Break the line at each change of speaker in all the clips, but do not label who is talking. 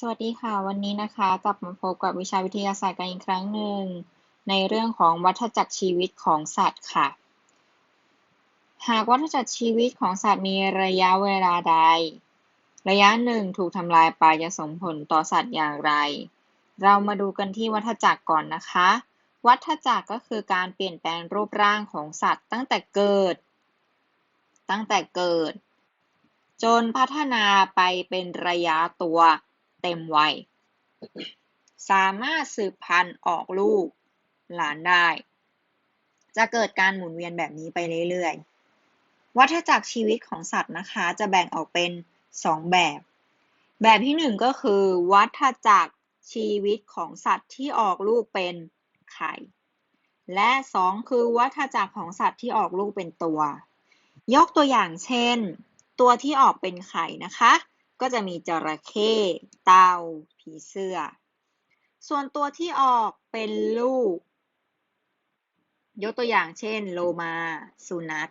สวัสดีค่ะ วันนี้นะคะกลับมาพบกับวิชาวิทยาศาสตร์กันอีกครั้งหนึ่ง ในเรื่องของวัฏจักรชีวิตของสัตว์ค่ะ หากวัฏจักรชีวิตของสัตว์มีระยะเวลาใด ระยะหนึ่งถูกทำลายไปจะส่งผลต่อสัตว์อย่างไร เรามาดูกันที่วัฏจักรก่อนนะคะ วัฏจักรก็คือการเปลี่ยนแปลงรูปร่างของสัตว์ ตั้งแต่เกิด ตั้งแต่เกิด จนพัฒนาไปเป็นระยะตัว เต็มวัย สามารถสืบพันธุ์ออกลูกหลานได้ จะเกิดการหมุนเวียนแบบนี้ไปเรื่อยๆ วัฏจักรชีวิตของสัตว์นะคะ จะแบ่งออกเป็น 2 แบบ แบบที่ 1 ก็คือ วัฏจักรชีวิตของสัตว์ที่ออกลูกเป็นไข่ และ 2 คือวัฏจักรของสัตว์ที่ออกลูกเป็นตัว ยกตัวอย่างเช่น ตัวที่ออกเป็นไข่นะคะ ก็จะมีจระเข้เต่าผีเสื้อ ส่วนตัวที่ออกเป็นลูก ยกตัวอย่างเช่น โลมาสุนัข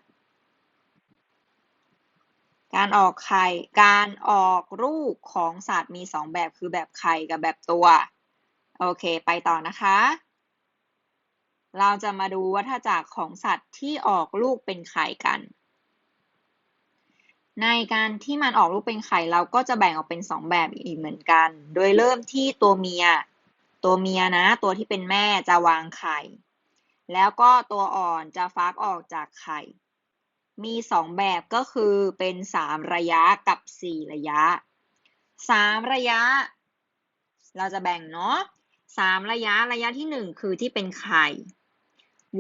การออกไข่ การออกลูกของสัตว์มีสองแบบคือแบบไข่กับแบบตัว โอเค ไปต่อนะคะ เราจะมาดูวัฏจักรของสัตว์ที่ออกลูกเป็นไข่กัน ในการที่มันออกลูกเป็นไข่เราก็จะแบ่งออกเป็น 2 แบบอีกเหมือนกัน โดยเริ่มที่ตัวเมีย ตัวเมียนะ ตัวที่เป็นแม่จะวางไข่ แล้วก็ตัวอ่อนจะฟักออกจากไข่ มี 2 แบบก็คือเป็น 3 ระยะกับ 4 ระยะ 3 ระยะ เราจะแบ่งเนาะ3ระยะระยะที่ 1 คือที่เป็นไข่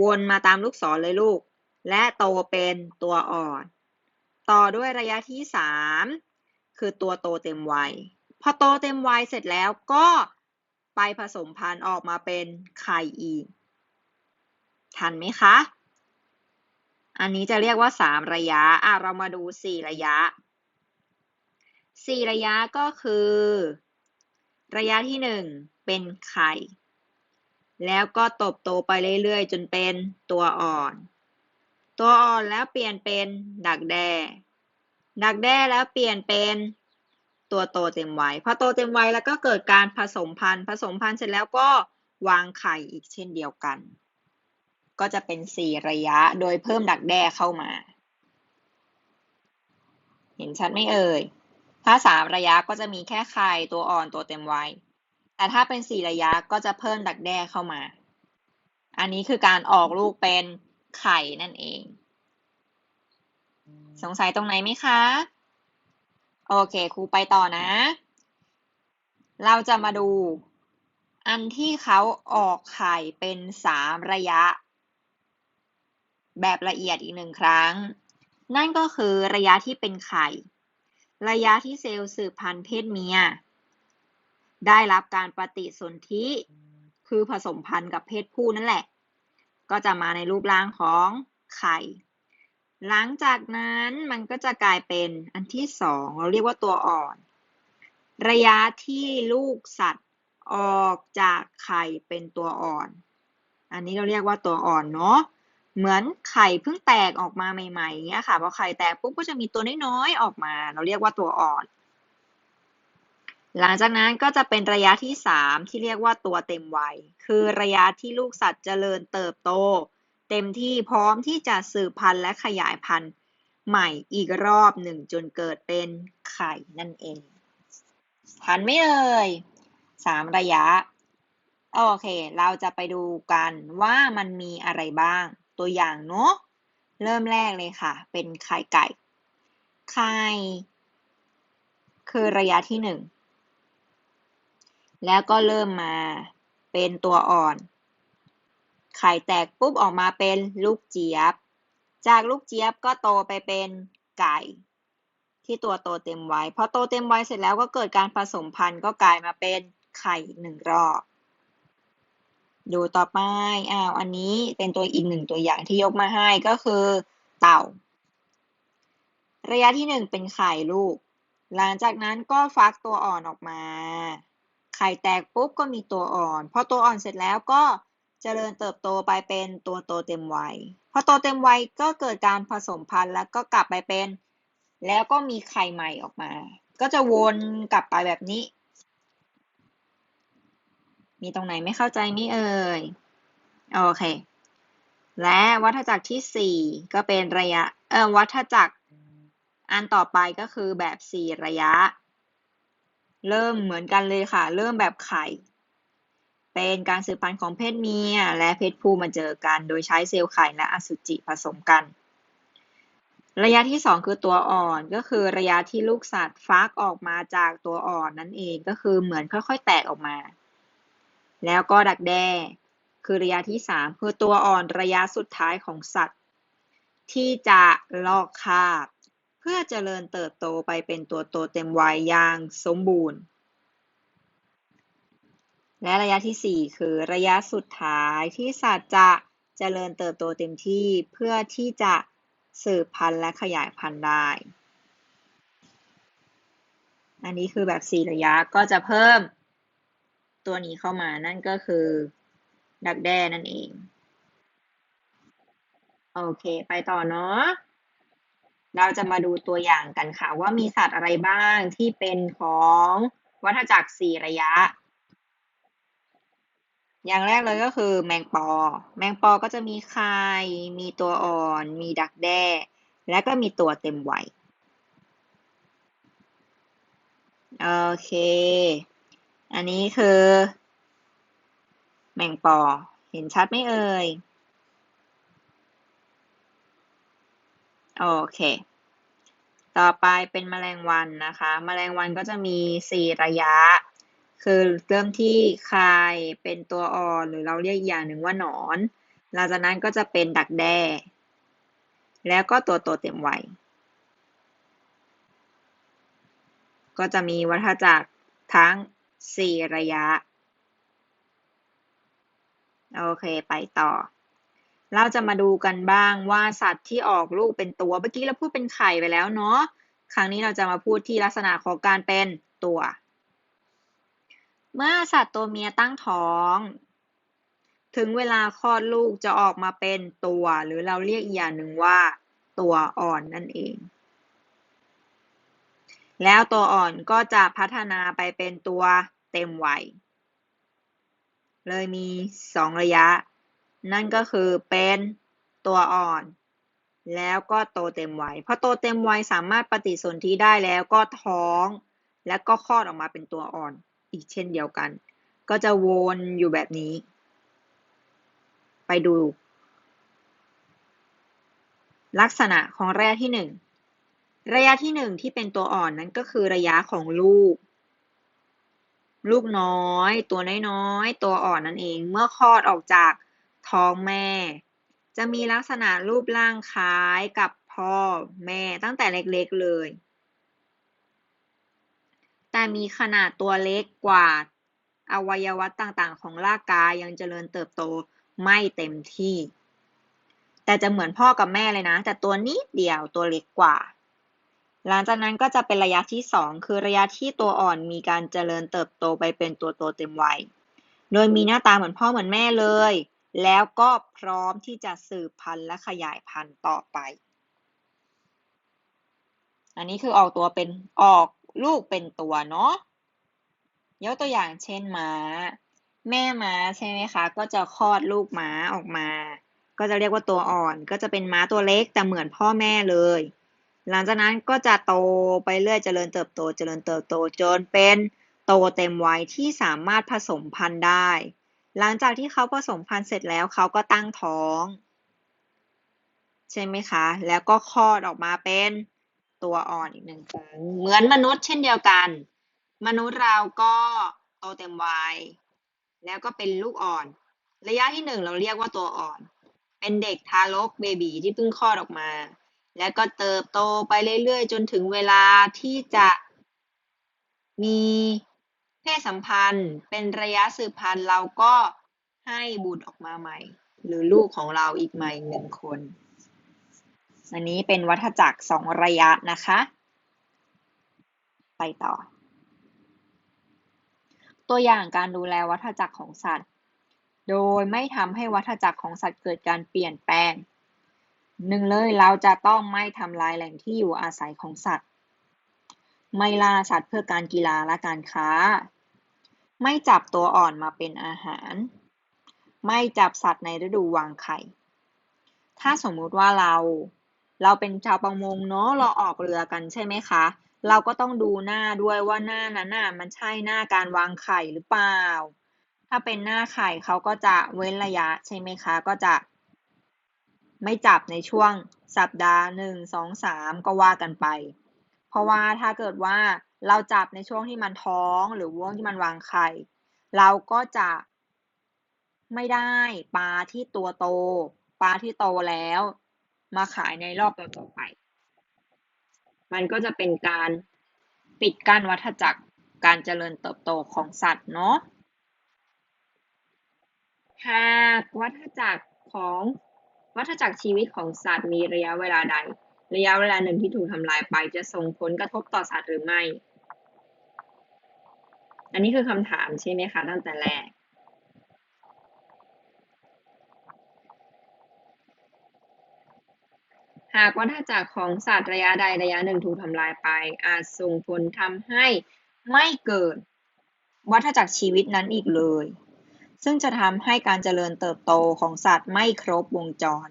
วนมาตามลูกศรเลยลูก และโตเป็นตัวอ่อน ต่อด้วยระยะที่ 3 คือตัวโตเต็มวัย พอโตเต็มวัยเสร็จแล้วก็ไปผสมพันธุ์ออกมาเป็นไข่อีก ทันไหมคะ อันนี้จะเรียกว่า 3 ระยะอะเรามาดู 4 ระยะ 4 ระยะก็คือ ระยะที่ 1 เป็นไข่ แล้วก็ตบโตไปเรื่อยๆ จนเป็นตัวอ่อน ตัวอ่อนแล้วเปลี่ยนเป็น ดักแด้ดักแด้แล้วเปลี่ยนเป็น ตัวโตเต็มวัยพอโตเต็มวัยแล้วก็เกิดการผสมพันธุ์ ผสมพันธุ์เสร็จแล้วก็วางไข่อีกเช่นเดียวกัน ก็จะเป็น4ระยะโดยเพิ่มดักแด้เข้ามา เห็นชัดไหมเอ่ย ถ้า3ระยะก็จะมีแค่ไข่ตัวอ่อนตัวเต็มวัยแต่ถ้าเป็น4ระยะก็จะเพิ่มดักแด้เข้ามา อันนี้คือการออกลูกเป็น ไข่นั่นเอง สงสัยตรงไหนไหมคะ โอเคครูไปต่อนะ เราจะมาดู อันที่เขาออกไข่เป็นสามระยะ แบบละเอียดอีกหนึ่งครั้ง นั่นก็คือระยะที่เป็นไข่ ระยะที่เซลล์สืบพันธุ์เพศเมีย ได้รับการปฏิสนธิคือผสมพันธุ์กับเพศผู้นั่นแหละ ก็จะมาในรูปร่างของไข่ หลังจากนั้นมันก็จะกลายเป็นอันที่สองเราเรียกว่าตัวอ่อน ระยะที่ลูกสัตว์ออกจากไข่เป็นตัวอ่อน อันนี้เราเรียกว่าตัวอ่อนเนาะเหมือนไข่เพิ่งแตกออกมาใหม่ๆเงี้ยค่ะพอไข่แตกปุ๊บก็จะมีตัวน้อยๆออกมา เราเรียกว่าตัวอ่อน หลังจากนั้นก็จะเป็นระยะที่ 3 ที่เรียกว่าตัวเต็มวัย คือระยะที่ลูกสัตว์เจริญเติบโต เต็มที่พร้อมที่จะสืบพันธุ์และขยายพันธุ์ใหม่อีกรอบหนึ่งจนเกิดเป็นไข่นั่นเอง ทันไม่เอ่ยสามระยะ โอเค เราจะไปดูกันว่ามันมีอะไรบ้าง ตัวอย่างเนาะเริ่มแรกเลยค่ะ เป็นไข่ไก่ ไข่ คือระยะที่หนึ่ง แล้วก็เริ่มมาเป็นตัวอ่อน ไข่แตกปุ๊บออกมาเป็นลูกเจี๊ยบ จากลูกเจี๊ยบก็โตไปเป็นไก่ ที่ตัวโตเต็มวัยพอโตเต็มวัยเสร็จแล้วก็เกิดการผสมพันธุ์ก็กลายมาเป็นไข่หนึ่งรอบดูต่อไป อ้าว อันนี้เป็นตัวอีกหนึ่งตัวอย่างที่ยกมาให้ก็คือเต่า ระยะที่หนึ่งเป็นไข่ลูก หลังจากนั้นก็ฟักตัวอ่อนออกมา ไข่แตกปุ๊บก็มีตัวอ่อน พอตัวอ่อนเสร็จแล้วก็เจริญเติบโตไปเป็นตัวโตเต็มวัย พอโตเต็มวัยก็เกิดการผสมพันธุ์แล้วก็กลับไปเป็น แล้วก็มีไข่ใหม่ออกมา ก็จะวนกลับไปแบบนี้ มีตรงไหนไม่เข้าใจไหมเอ่ย โอเค และวัฏจักรที่ 4 ก็เป็นระยะ เออวัฏจักรอันต่อไปก็คือแบบ 4 ระยะ เริ่มเหมือนกันเลยค่ะ เริ่มแบบไข่ เป็นการสืบพันธุ์ของเพศเมีย และเพศผู้มาเจอกัน โดยใช้เซลล์ไข่และอสุจิผสมกัน ระยะที่ 2 คือตัวอ่อนก็คือระยะที่ลูกสัตว์ฟักออกมาจากตัวอ่อนนั่นเองก็คือเหมือนค่อยๆ แตกออกมา แล้วก็ดักแด้คือระยะที่ 3 คือตัวอ่อนระยะสุดท้ายของสัตว์ ที่จะลอกคราบ พื่อเจริญเติบโตไปเป็นตัวโตเต็มวัยอย่างสมบูรณ์ และระยะที่ 4 คือระยะสุดท้ายที่สัตว์จะเจริญเติบโตเต็มที่เพื่อที่จะสืบพันธุ์และขยายพันธุ์ได้ อันนี้คือแบบ 4 ระยะก็จะเพิ่มตัวนี้เข้ามานั่นก็คือ ดักแด้นั่นเอง โอเค ไปต่อเนาะ เราจะมาดูตัวอย่างกันค่ะ ว่ามีสัตว์อะไรบ้างที่เป็นของวัฏจักรสี่ระยะ อย่างแรกเลยก็คือแมงปอ แมงปอก็จะมีไข่ มีตัวอ่อน มีดักแด้ และก็มีตัวเต็มวัย โอเค อันนี้คือ แมงปอ เห็นชัดไหมเอ่ย โอเค ต่อไปเป็นแมลงวันนะคะ แมลงวันก็จะมี 4 ระยะ คือเริ่มที่ไข่เป็นตัวอ่อนหรือเราเรียกอย่างหนึ่งว่าหนอน หลังจากนั้นก็จะเป็นดักแด้ แล้วก็ตัวโตเต็มวัย ก็จะมีวัฏจักรทั้ง 4 ระยะ โอเค ไปต่อ เราจะมาดูกันบ้างว่าสัตว์ที่ออกลูกเป็นตัว เมื่อกี้เราพูดเป็นไข่ไปแล้วเนาะ ครั้งนี้เราจะมาพูดที่ลักษณะของการเป็นตัว เมื่อสัตว์ตัวเมียตั้งท้อง ถึงเวลาคลอดลูกจะออกมาเป็นตัว หรือเราเรียกอีกอย่างหนึ่งว่าตัวอ่อนนั่นเอง แล้วตัวอ่อนก็จะพัฒนาไปเป็นตัวเต็มวัย เลยมีสองระยะ นั่นก็คือเป็นตัวอ่อน แล้วก็โตเต็มวัยพอโตเต็มวัยสามารถปฏิสนธิได้แล้วก็ท้อง แล้วก็คลอดออกมาเป็นตัวอ่อนอีกเช่นเดียวกัน ก็จะวนอยู่แบบนี้ ไปดู ลักษณะของระยะที่หนึ่งระยะที่หนึ่งที่เป็นตัวอ่อนนั้นก็คือระยะของลูก ลูกน้อย ตัวน้อยๆตัวอ่อนนั่นเอง เมื่อคลอดออกจาก ท้องแม่ จะมีลักษณะรูปร่างคล้ายกับพ่อแม่ตั้งแต่เล็กๆเลย แต่มีขนาดตัวเล็กกว่าอวัยวะต่างๆ ของร่างกายยังเจริญเติบโตไม่เต็มที่ แต่จะเหมือนพ่อกับแม่เลยนะ แต่ตัวนิดเดียวตัวเล็กกว่า หลังจากนั้นก็จะเป็นระยะที่ 2 คือระยะที่ตัวอ่อนมีการเจริญเติบโตไปเป็นตัวโตเต็มวัย โดยมีหน้าตาเหมือนพ่อเหมือนแม่เลย แล้วก็พร้อมที่จะสืบพันธุ์และขยายพันธุ์ต่อไป อันนี้คือออกตัวเป็นออกลูกเป็นตัวเนาะยกตัวอย่างเช่นม้า แม่ม้าใช่ไหมคะ ก็จะคลอดลูกม้าออกมา ก็จะเรียกว่าตัวอ่อน ก็จะเป็นม้าตัวเล็กแต่เหมือนพ่อแม่เลย หลังจากนั้นก็จะโตไปเรื่อยเจริญเติบโตเจริญเติบโตจนเป็นโตเต็มวัยที่สามารถผสมพันธุ์ได้ หลังจากที่เขาผสมพันธุ์เสร็จแล้วเขาก็ตั้งท้อง ใช่ไหมคะ แล้วก็คลอดออกมาเป็นตัวอ่อนอีกหนึ่งครั้งเหมือนมนุษย์เช่นเดียวกัน มนุษย์เราก็โตเต็มวัยแล้วก็เป็นลูกอ่อน ระยะที่หนึ่งเราเรียกว่าตัวอ่อน เป็นเด็กทารกเบบีที่เพิ่งคลอดออกมา แล้วก็เติบโตไปเรื่อยๆ จนถึงเวลาที่จะมี ศสัมพันธ์ เป็นระยะสืบพันธุ์เราก็ให้บุตรออกมาใหม่ หรือลูกของเราอีกใหม่หนึ่งคน อันนี้เป็นวัฏจักรสองระยะนะคะ ไปต่อ ตัวอย่างการดูแลวัฏจักรของสัตว์ โดยไม่ทำให้วัฏจักรของสัตว์เกิดการเปลี่ยนแปลงหนึ่งเลยเราจะต้องไม่ทำลายแหล่งที่อยู่อาศัยของสัตว์ ไม่ล่าสัตว์เพื่อการกีฬาและการค้า ไม่จับตัวอ่อนมาเป็นอาหาร ไม่จับสัตว์ในฤดูวางไข่ ถ้าสมมุติว่าเรา เราเป็นชาวประมงเนาะ เราออกเรือกันใช่ไหมคะ เราก็ต้องดูหน้าด้วยว่าหน้านั้นน่ะมันใช่หน้าการวางไข่หรือเปล่า ถ้าเป็นหน้าไข่เขาก็จะเว้นระยะใช่ไหมคะ ก็จะ ไม่จับในช่วงสัปดาห์หนึ่งสองสามก็ว่ากันไป เพราะว่าถ้าเกิดว่า เราจับในช่วงที่มันท้องหรือว่วงที่มันวางไข่ เราก็จะไม่ได้ปลาที่ตัวโต ปลาที่โตแล้ว มาขายในรอบต่อไป มันก็จะเป็นการปิดกั้นวัฏจักรการเจริญเติบโตของสัตว์เนาะ หากวัฏจักรของวัฏจักรชีวิตของสัตว์มีระยะเวลาใด ระยะเวลาหนึ่งที่ถูกทำลายไปจะส่งผลกระทบต่อสัตว์หรือไม่ อันนี้คือคำถามใช่ไหมคะตั้งแต่แรก หากวัฏจักรของสัตว์ระยะใดระยะหนึ่งถูกทำลายไป อาจส่งผลทำให้ไม่เกิดวัฏจักรชีวิตนั้นอีกเลย ซึ่งจะทำให้การเจริญเติบโตของสัตว์ไม่ครบวงจร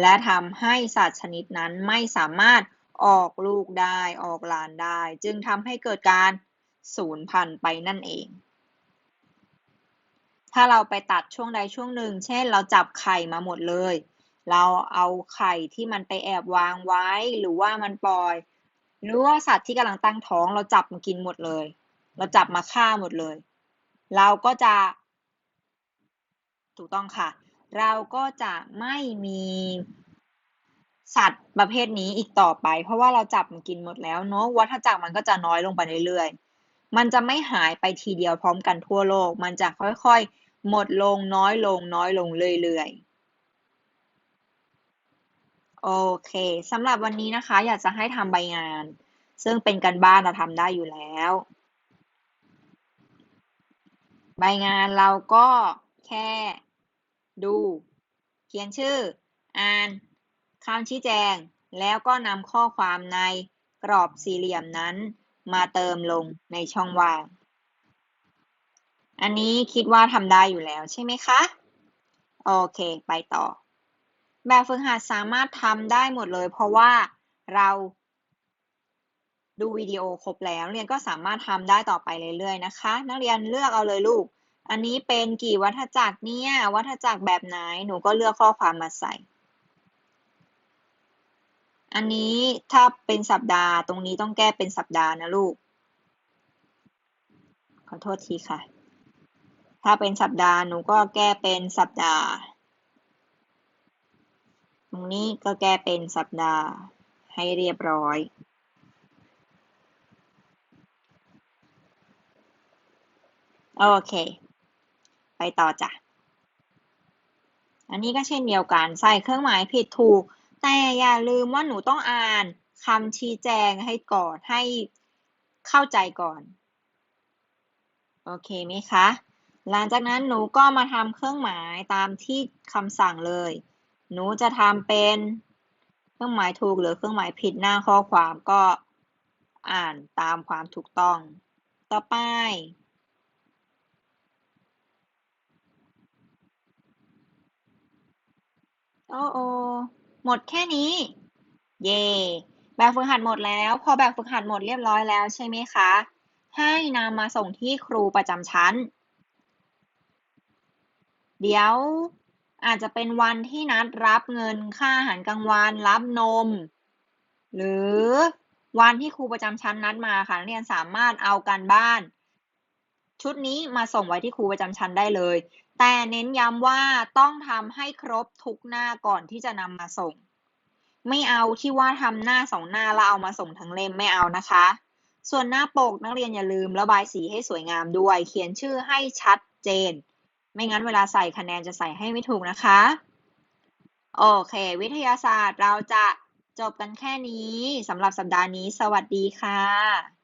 และทำให้สัตว์ชนิดนั้นไม่สามารถออกลูกได้ออกหลานได้ จึงทำให้เกิดการ สูญพันไปนั่นเอง ถ้าเราไปตัดช่วงใดช่วงหนึ่ง เช่น เราจับไข่มาหมดเลย เราเอาไข่ที่มันไปแอบวางไว้ หรือว่ามันปล่อย หรือว่าสัตว์ที่กำลังตั้งท้อง เราจับมากินหมดเลย เราจับมาฆ่าหมดเลย เราก็จะ ถูกต้องค่ะ เราก็จะไม่มีสัตว์ประเภทนี้อีกต่อไป เพราะว่าเราจับมันกินหมดแล้วเนาะวัฏจักรมันก็จะน้อยลงไปเรื่อยๆ มันจะไม่หายไปทีเดียวพร้อมกันทั่วโลก มันจะค่อยๆ หมดลงน้อยลงน้อยลงเรื่อยๆ โอเคสำหรับวันนี้นะคะ อยากจะให้ทำใบงาน ซึ่งเป็นการบ้านเราทำได้อยู่แล้ว ใบงานเราก็แค่ดู เขียนชื่อ อ่านคำชี้แจง แล้วก็นำข้อความในกรอบสี่เหลี่ยมนั้น มาเติมลงในช่องว่าง อันนี้คิดว่าทำได้อยู่แล้วใช่ไหมคะ โอเคไปต่อ แบบฝึกหัดสามารถทำได้หมดเลย เพราะว่าเราดูวิดีโอครบแล้วเรียนก็สามารถทำได้ต่อไปเรื่อยๆนะคะ นักเรียนเลือกเอาเลยลูก อันนี้เป็นกี่วัฏจักรเนี่ย วัฏจักรแบบไหนหนูก็เลือกข้อความมาใส่ อันนี้ถ้าเป็นสัปดาห์ตรงนี้ต้องแก้เป็นสัปดาห์นะลูก ขอโทษทีค่ะ ถ้าเป็นสัปดาห์หนูก็แก้เป็นสัปดาห์ ตรงนี้ก็แก้เป็นสัปดาห์ให้เรียบร้อยโอเค ไปต่อจ้ะ อันนี้ก็เช่นเดียวกัน ใส่เครื่องหมายผิดถูก แต่อย่าลืมว่าหนูต้องอ่านคำชี้แจงให้ก่อนให้เข้าใจก่อน โอเคไหมคะ หลังจากนั้นหนูก็มาทำเครื่องหมายตามที่คำสั่งเลย หนูจะทำเป็นเครื่องหมายถูกหรือเครื่องหมายผิดหน้าข้อความก็อ่านตามความถูกต้อง ต่อไป โอ้โอ หมดแค่นี้ เย่แบบฝึกหัดหมดแล้ว พอแบบฝึกหัดหมดเรียบร้อยแล้วใช่ไหมคะ ให้นำมาส่งที่ครูประจำชั้น เดี๋ยวอาจจะเป็นวันที่นัดรับเงินค่าอาหารกลางวันรับนม หรือวันที่ครูประจำชั้นนัดมาค่ะนักเรียนสามารถเอาการบ้าน ชุดนี้มาส่งไว้ที่ครูประจำชั้นได้เลย แต่เน้นย้ำว่าต้องทำให้ครบทุกหน้าก่อนที่จะนำมาส่ง ไม่เอาที่ว่าทำหน้าสองหน้าแล้วเอามาส่งทั้งเล่มไม่เอานะคะ ส่วนหน้าปกนักเรียนอย่าลืมระบายสีให้สวยงามด้วย เขียนชื่อให้ชัดเจน ไม่งั้นเวลาใส่คะแนนจะใส่ให้ไม่ถูกนะคะโอเค วิทยาศาสตร์เราจะจบกันแค่นี้สำหรับสัปดาห์นี้ สวัสดีค่ะ